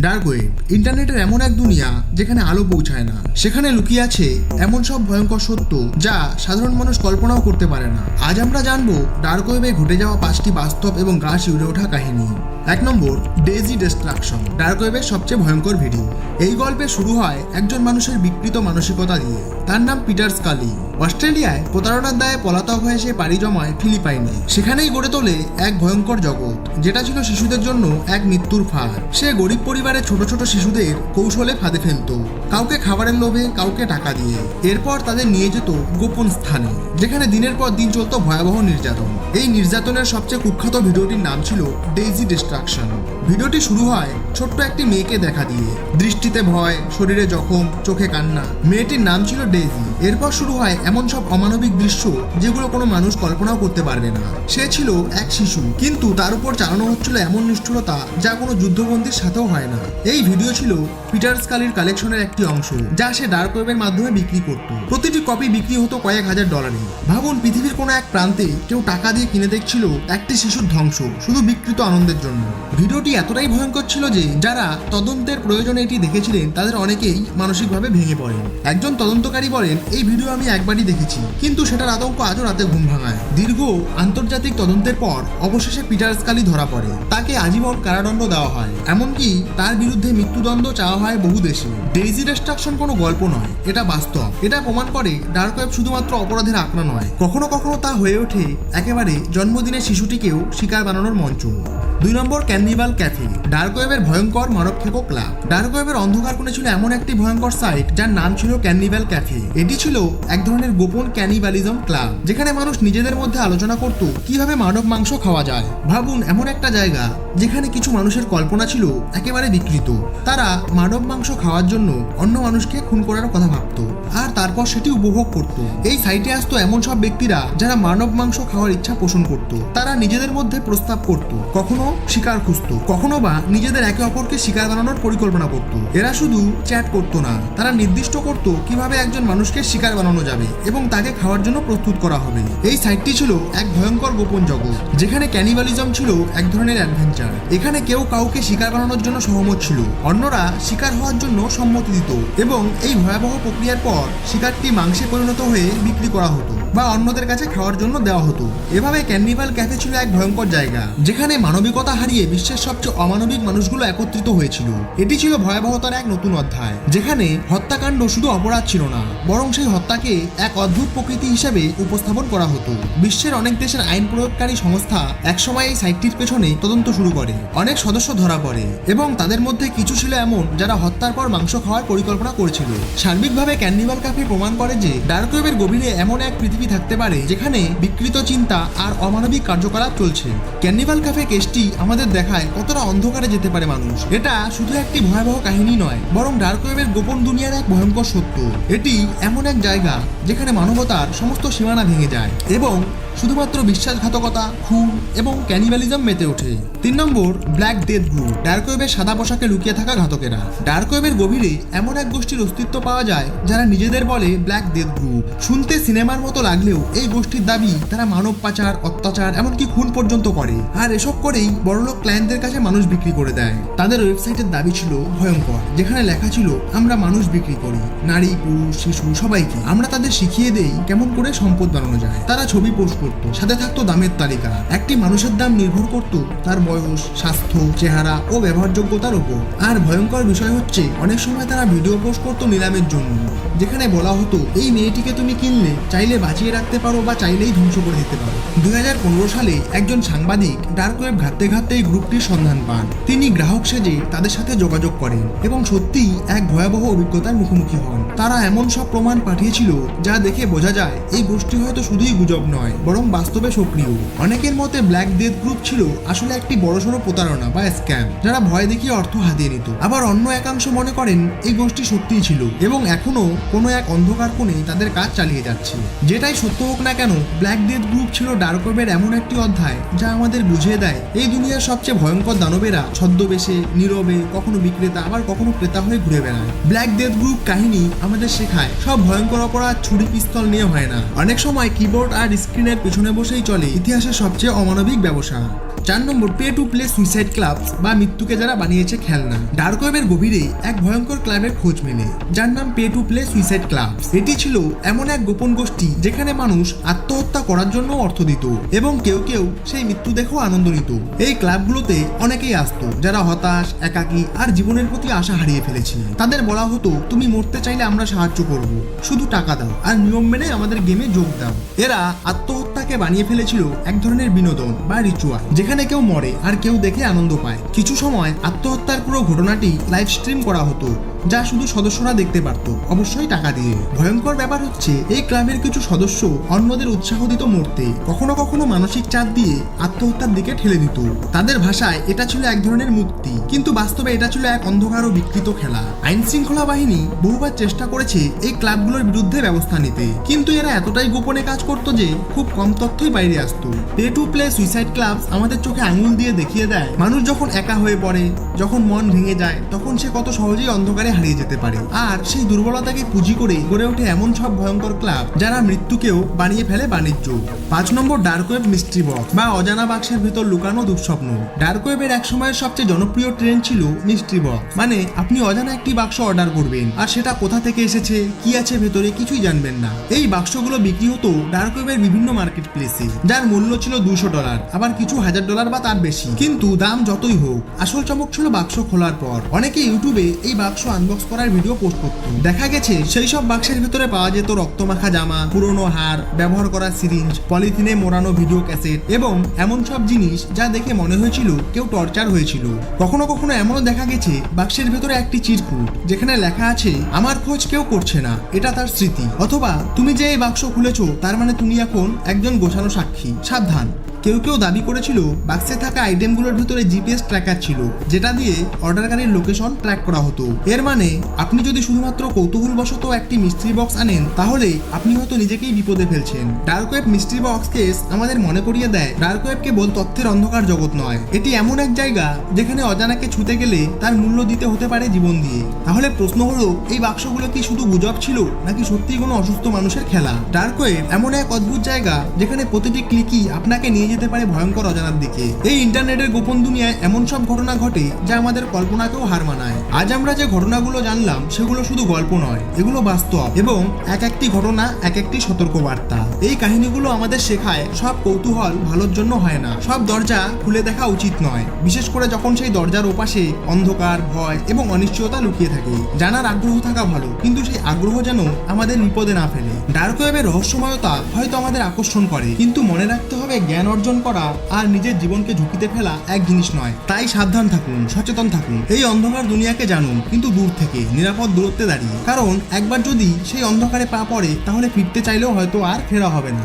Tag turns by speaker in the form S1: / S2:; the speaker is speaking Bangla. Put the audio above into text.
S1: ডার্ক ওয়েব ইন্টারনেটের এমন এক দুনিয়া যেখানে আলো পৌঁছায় না। সেখানে লুকিয়ে আছে এমন সব ভয়ঙ্কর সত্য যা সাধারণ মানুষ কল্পনাও করতে পারে না। আজ আমরা জানব ডার্ক ওয়েবে ঘটে যাওয়া পাঁচটি বাস্তব এবং গা উড়ে ওঠা কাহিনী। এক নম্বর ডেজি ডিস্ট্রাকশন ডার্ক ওয়েবের সবচেয়ে ভয়ঙ্কর ভিডিও এই গল্পে শুরু হয় একজন মানুষের বিকৃত মানসিকতা দিয়ে। তার নাম পিটার স্কালি অস্ট্রেলিয়ায় প্রতারণার দায়ে পলাতক হয়ে সে পাড়ি জমায় ফিলিপাইনে। সেখানেই গড়ে তোলে এক ভয়ঙ্কর জগৎ, যেটা ছিল শিশুদের জন্য এক মৃত্যুর ফাঁদ। সে গরিব পরিবারের ছোট ছোট শিশুদের কৌশলে ফাঁদে ফেলতো। কাউকে খাবারের লোভে, কাউকে টাকা দিয়ে। এরপর তাদের নিয়ে যেত গোপন স্থানে। যেখানে দিনের পর দিন চলতো ভয়াবহ নির্যাতন। এই নির্যাতনের সবচেয়ে কুখ্যাত ভিডিওটির নাম ছিল ডেইজি ডিস্ট্রাকশন ভিডিওটি শুরু হয় ছোট্ট একটি মেয়েকে দেখা দিয়ে। দৃষ্টিতে ভয়, শরীরে জখম, চোখে কান্না। মেয়েটির নাম ছিল ডেইজি এরপর শুরু হয় এমন সব অমানবিক দৃশ্য যেগুলো কোনো মানুষ কল্পনাও করতে পারবে না। সে ছিল এক শিশু, কিন্তু তার উপর চালানো হচ্ছিল এমন নিষ্ঠুরতা যা কোনো যুদ্ধবন্দির সাথেও হয় না। এই ভিডিও ছিল পিটার স্কালির কালেকশনের একটি অংশ, যা সে ডার্ক ওয়েবের মাধ্যমে বিক্রি করত। প্রতিটি কপি বিক্রি হতো কয়েক হাজার ডলারে ভাবুন, পৃথিবীর কোনো এক প্রান্তে কেউ টাকা দিয়ে কিনে দেখছিল একটি শিশুর ধ্বংস, শুধু বিকৃত আনন্দের জন্য। ভিডিওটি এতটাই ভয়ঙ্কর ছিল যে, যারা তদন্তের প্রয়োজনে এটি দেখেছিলেন, তাদের অনেকেই মানসিকভাবে ভেঙে পড়েন। একজন তদন্তকারী বলেন, এই ভিডিও আমি একবারই দেখেছি। কিন্তু সেটার আতঙ্ক আজও রাতে ঘুম ভাঙায়। দীর্ঘ আন্তর্জাতিক তদন্তের পর অবশেষে পিটার স্কালি ধরা পড়ে। তাকে আজীবন কারাদণ্ড দেওয়া হয়। এমনকি তার বিরুদ্ধে মৃত্যুদণ্ড চাওয়া হয় বহু দেশে। ডেইজি ডিস্ট্রাকশন কোনো গল্প নয়, এটা বাস্তব। এটা প্রমাণ করে ডার্ক ওয়েব শুধুমাত্র অপরাধের আঁকড়া নয়। কখনো কখনো তা হয়ে ওঠে একেবারে জন্মদিনের শিশুটিকেও শিকার বানানোর মঞ্চ। দুই নম্বর ক্যানিবাল ক্যাফে ডার্ক ওয়েবের ভয়ঙ্কর মানবক্ষেপক ক্লাব ডার্ক ওয়েবের অন্ধকার কোণে ছিল এমন একটি ভয়ঙ্কর সাইট, যার নাম ছিল ক্যানিবাল ক্যাফে এটি ছিল এক ধরনের গোপন ক্যানিবালিজম ক্লাব, যেখানে মানুষ নিজেদের মধ্যে আলোচনা করত, কীভাবে মানব মাংস খাওয়া যায়। ভাবুন, এমন একটা জায়গা, যেখানে কিছু মানুষের কল্পনা ছিল একেবারে বিকৃত। তারা মানব মাংস খাওয়ার জন্য অন্য মানুষকে খুন করার কথা ভাবতো, আর তারপর সেটি উপভোগ করত। এই সাইটে আসতো এমন সব ব্যক্তিরা যারা মানব মাংস খাওয়ার ইচ্ছা পোষণ করত। তারা নিজেদের মধ্যে প্রস্তাব করত, কখনো শিকার খুঁজত। কখনো বা নিজেদের একে অপরকে শিকার বানানোর পরিকল্পনা করত। এরা শুধু চ্যাট করত না, তারা নির্দিষ্ট করত কীভাবে একজন মানুষকে শিকার বানানো যাবে এবং তাকে খাওয়ার জন্য প্রস্তুত করা হবে। এই সাইটটি ছিল এক ভয়ঙ্কর গোপন জগৎ, যেখানে ক্যানিবালিজম ছিল এক ধরনের অ্যাডভেঞ্চার এখানে কেউ কাউকে শিকার বানানোর জন্য সহমত ছিল, অন্যরা শিকার হওয়ার জন্য সম্মতি দিত এবং এই ভয়াবহ প্রক্রিয়ার পর শিকারটি মাংসে পরিণত হয়ে বিক্রি করা হতো বা অন্যদের কাছে খাওয়ার জন্য দেওয়া হতো। এভাবে ক্যান্নিভাল ক্যাফে ছিল এক ভয়ঙ্কর জায়গা, যেখানে মানবিকতা হারিয়ে বিশ্বের সবচেয়ে অমানবিক মানুষগুলো একত্রিত হয়েছিল। এটি ছিল ভয়াবহতার এক নতুন অধ্যায়, যেখানে হত্যাকাণ্ড শুধু অপরাধ ছিল না, বরং সেই হত্যাকে এক অদ্ভুত প্রকৃতি হিসেবে উপস্থাপন করা হতো। বিশ্বের অনেক দেশের আইন প্রয়োগকারী সংস্থা একসময় এই সাইটটির পেছনে তদন্ত শুরু করে। অনেক সদস্য ধরা পড়ে, এবং তাদের মধ্যে কিছু ছিল এমন যারা হত্যার পর মাংস খাওয়ার পরিকল্পনা করেছিল। সার্বিকভাবে ক্যান্নিভাল ক্যাফে প্রমাণ করে যে ডার্ক ওয়েবের গভীরে এমন এক পৃথিবী থাকতে পারে, যেখানে বিকৃত চিন্তা আর অমানবিক কার্যকলাপ চলছে। ক্যান্নিভাল কাফে কেসটি আমাদের দেখায় কতটা অন্ধকারে যেতে পারে মানুষ। এটা শুধু একটি ভয়াবহ কাহিনী নয়, বরং ডার্ক ওয়েবের গোপন দুনিয়ার এক ভয়ঙ্কর সত্য। এটি এমন এক জায়গা যেখানে মানবতার সমস্ত সীমানা ভেঙে যায় এবং শুধুমাত্র বিশ্বাসঘাতকতা, খুন এবং ক্যানিবালিজম মেতে ওঠে। তিন নম্বর ব্ল্যাক ডেথ গ্রুপ ডার্ক ওয়েবের সাদা পোশাকে লুকিয়ে থাকা ঘাতকেরা। ডার্ক ওয়েবের গভীরে এমন এক গোষ্ঠীর অস্তিত্ব পাওয়া যায়, যারা নিজেদের বলে ব্ল্যাক ডেথ গ্রুপ শুনতে সিনেমার মতো লাগলেও এই গোষ্ঠীর দাবি, তারা মানব পাচার, অত্যাচার, এমনকি খুন পর্যন্ত করে। আর এসব করেই বড়লোক ক্লায়েন্টদের কাছে মানুষ বিক্রি করে দেয়। তাদের ওয়েবসাইটের দাবি ছিল ভয়ঙ্কর, যেখানে লেখা ছিল, আমরা মানুষ বিক্রি করি, নারী, পুরুষ, শিশু, সবাইকে। আমরা তাদের শিখিয়ে দেই কেমন করে সম্পদ বানানো যায়। তারা ছবি পোস্ট করত, সাথে থাকতো দামের তালিকা। একটি মানুষের দাম নির্ভর করত তার বয়স, স্বাস্থ্য, চেহারা ও ব্যবহারযোগ্যতার উপর। আর ভয়ঙ্কর বিষয় হচ্ছে, অনেক সময় তারা ভিডিও পোস্ট করতো নিলামের জন্য। যেখানে বলা হতো, এই মেয়েটিকে তুমি কিনলে, চাইলে বাঁচিয়ে রাখতে পারো বা চাইলেই ধ্বংস করে দিতে পারো। দুই হাজার পনেরো সালে একজন সাংবাদিক ডার্ক ওয়েব ঘাটতে ঘাটতে এই গ্রুপটির সন্ধান পান। তিনি গ্রাহক সেজে তাদের সাথে যোগাযোগ করেন এবং সত্যিই এক ভয়াবহ অভিজ্ঞতার মুখোমুখি হন। তারা এমন সব প্রমাণ পাঠিয়েছিল যা দেখে বোঝা যায়, এই গোষ্ঠী হয়তো শুধুই গুজব নয়, বরং বাস্তবে সক্রিয়। অনেকের মতে ব্ল্যাক ডেথ গ্রুপ ছিল আসলে একটি বড়সড় প্রতারণা বা স্ক্যাম যারা ভয় দেখিয়ে অর্থ হাতিয়ে নিত। আবার অন্য একাংশ মনে করেন, এই গোষ্ঠী সত্যিই ছিল, এবং এখনও কোনো এক অন্ধকার কোণে তাদের কাজ চালিয়ে যাচ্ছে। যেটাই সত্য হোক না কেন ব্ল্যাক ডেথ গ্রুপ ছিল ডার্ক ওয়েবের এমন একটি অধ্যায় যা আমাদের বুঝিয়ে দেয়, এই দুনিয়ার সবচেয়ে ভয়ঙ্কর দানবেরা ছদ্মবেশে, নীরবে, কখনো বিক্রেতা, আবার কখনো ক্রেতা হয়ে ঘুরে বেড়ায়। ব্ল্যাক ডেথ গ্রুপ কাহিনী আমাদের শেখায়। সব ভয়ঙ্কর অপরাধ, ছুরি, পিস্তল নিয়ে হয় না। অনেক সময় কিবোর্ড আর স্ক্রিনের পেছনে বসেই চলে। ইতিহাসের সবচেয়ে অমানবিক ব্যবসা। চার নম্বর pay to play suicide club বা মৃত্যুকে যারা বানিয়েছে খেলনা। ডার্ক ওয়েবের গভীরে এক ভয়ঙ্কর ক্লাবের খোঁজ মেলে, যার নাম pay to play suicide club এটি ছিল এমন এক গোপন গোষ্ঠী যেখানে মানুষ আত্মহত্যা করার জন্য অর্থ দিত এবং কেউ কেউ সেই মৃত্যু দেখেও আনন্দ নিত। এই ক্লাবগুলোতে অনেকেই আসতো, যারা হতাশ, একাকী আর জীবনের প্রতি আশা হারিয়ে ফেলেছে তাদের বলা হতো, তুমি মরতে চাইলে আমরা সাহায্য করব। শুধু টাকা দাও, আর নিয়ম মেনে আমাদের গেমে যোগ দাও। এরা আত্মহত্যাকে বানিয়ে ফেলেছিল এক ধরনের বিনোদন বা রিচুয়াল যেখানে কেউ মরে আর কেউ দেখে আনন্দ পায়। কিছু সময় আত্মহত্যার পুরো ঘটনাটি লাইভ স্ট্রিম করা হতো, যা শুধু সদস্যরা দেখতে পারত, অবশ্যই টাকা দিয়ে। ভয়ঙ্কর ব্যাপার হচ্ছে, এই ক্লাবের কিছু সদস্য অন্যদের উৎসাহ দিত মরতে কখনো কখনো মানসিক চাপ দিয়ে আত্মহত্যার দিকে ঠেলে দিত। তাদের ভাষায় এটা ছিল এক ধরনের মুক্তি, কিন্তু বাস্তবে এটা ছিল এক অন্ধকার ও বিকৃত খেলা। আইন শৃঙ্খলা বাহিনী বহুবার চেষ্টা করেছে এই ক্লাবগুলোর বিরুদ্ধে ব্যবস্থা নিতে, কিন্তু এরা এতটাই গোপনে কাজ করতো যে, খুব কম তথ্যই বাইরে আসতো। Pay to play suicide club আমাদের চোখে আঙুল দিয়ে দেখিয়ে দেয়। মানুষ যখন একা হয়ে পড়ে, যখন মন ভেঙে যায়, তখন সে কত সহজেই অন্ধকারে হারিয়ে যেতে পারে। আর সেই দুর্বলতাকে পুঁজি করে গড়ে ওঠে এমন সব ভয়ঙ্কর ক্লাব, যারা মৃত্যুকেও বানিয়ে ফেলে বাণিজ্য। পাঁচ নম্বর ডার্ক ওয়েব মিস্ট্রি বক্স বা অজানা বাক্সের ভিতর লুকানো দুঃস্বপ্ন। ডার্ক ওয়েবের এক সময়ের সবচেয়ে জনপ্রিয় ট্রেন্ড ছিল মিস্ট্রি বক্স মানে আপনি অজানা একটি বাক্স অর্ডার করবেন, আর সেটা কোথা থেকে এসেছে, কি আছে ভেতরে কিছুই জানবেন না। এই বাক্সগুলো বিক্রি হতো ডার্ক ওয়েবের বিভিন্ন মার্কেট প্লেসে যার মূল্য ছিল দুশো ডলার, আবার কিছু হাজার ডলার বা তার বেশি। কিন্তু দাম যতই হোক, আসল চমক ছিল বাক্স খোলার পর। অনেকে ইউটিউবে এই বাক্স আনবক্স করার ভিডিও পোস্ট করত। দেখা গেছে, সেই সব বাক্সের ভিতরে পাওয়া যেত রক্তমাখা জামা, পুরনো হার, ব্যবহার করা সিরিঞ্জ পলিথিনে মোড়ানো ভিডিও ক্যাসেট এবং এমন সব জিনিস যা দেখে মনে হয়েছিল কেউ টর্চার হয়েছিল। কখনো কখনো এমনও দেখা গেছে, বাক্সের ভেতরে একটি চিরকুট, যেখানে লেখা আছে, আমার খোঁজ কেউ করছে না। এটা তার স্মৃতি। অথবা, তুমি যে এই বাক্স খুলেছো, তার মানে তুমি এখন একজন গোছানো সাক্ষী। সাবধান। কেউ কেউ দাবি করেছিল বাক্সে থাকা আইটেমগুলোর ভিতরে জিপিএস ট্র্যাকার ছিল, যেটা দিয়ে অর্ডারকারীর লোকেশন ট্র্যাক করা হতো। এর মানে আপনি যদি শুধুমাত্র কৌতূহলবশত একটি মিস্ট্রি বক্স আনেন, তাহলে আপনি হয়তো নিজেকেই বিপদে ফেলছেন। Dark web mystery box case আমাদের মনে করিয়ে দেয় ডার্ক ওয়েব কেবল তথ্যের অন্ধকার জগৎ নয়। এটি এমন এক জায়গা, যেখানে অজানাকে ছুতে গেলে তার মূল্য দিতে হতে পারে জীবন দিয়ে। তাহলে প্রশ্ন হলো, এই বাক্সগুলো কি শুধু গুজব ছিল, নাকি সত্যি কোনো অসুস্থ মানুষের খেলা? ডার্ক ওয়েব এমন এক অদ্ভুত জায়গা, যেখানে প্রতিটি ক্লিকই আপনাকে যেতে পারে ভয়ঙ্কর অজানার দিকে। এই ইন্টারনেটের গোপন দুনিয়ায় এমন সব ঘটনা ঘটে যা আমাদের কল্পনাকেও হার মানায়। আজ আমরা যে ঘটনাগুলো জানলাম, সেগুলো শুধু গল্প নয়, এগুলো বাস্তব এবং এক একটি ঘটনা, এক একটি সতর্কবার্তা। এই কাহিনীগুলো আমাদের শেখায় সব কৌতূহল ভালোর জন্য হয় না। সব দরজা খুলে দেখা উচিত নয়, বিশেষ করে যখন সেই দরজার ওপাশে অন্ধকার, ভয় এবং অনিশ্চয়তা লুকিয়ে থাকে। জানার আগ্রহ থাকা ভালো, কিন্তু সেই আগ্রহ যেন আমাদের বিপদে না ফেলে। ডার্ক ওয়েবের রহস্যময়তা হয়তো আমাদের আকর্ষণ করে, কিন্তু মনে রাখতে হবে জ্ঞান অর্জন করা আর নিজের জীবনকে ঝুঁকিতে ফেলা এক জিনিস নয়। তাই সাবধান থাকুন, সচেতন থাকুন। এই অন্ধকার দুনিয়াকে জানুন, কিন্তু দূর থেকে, নিরাপদ দূরত্বে দাঁড়িয়ে। কারণ একবার যদি সেই অন্ধকারে পা পড়ে, তাহলে ফিরতে চাইলেও হয়তো আর ফেরা হবে না।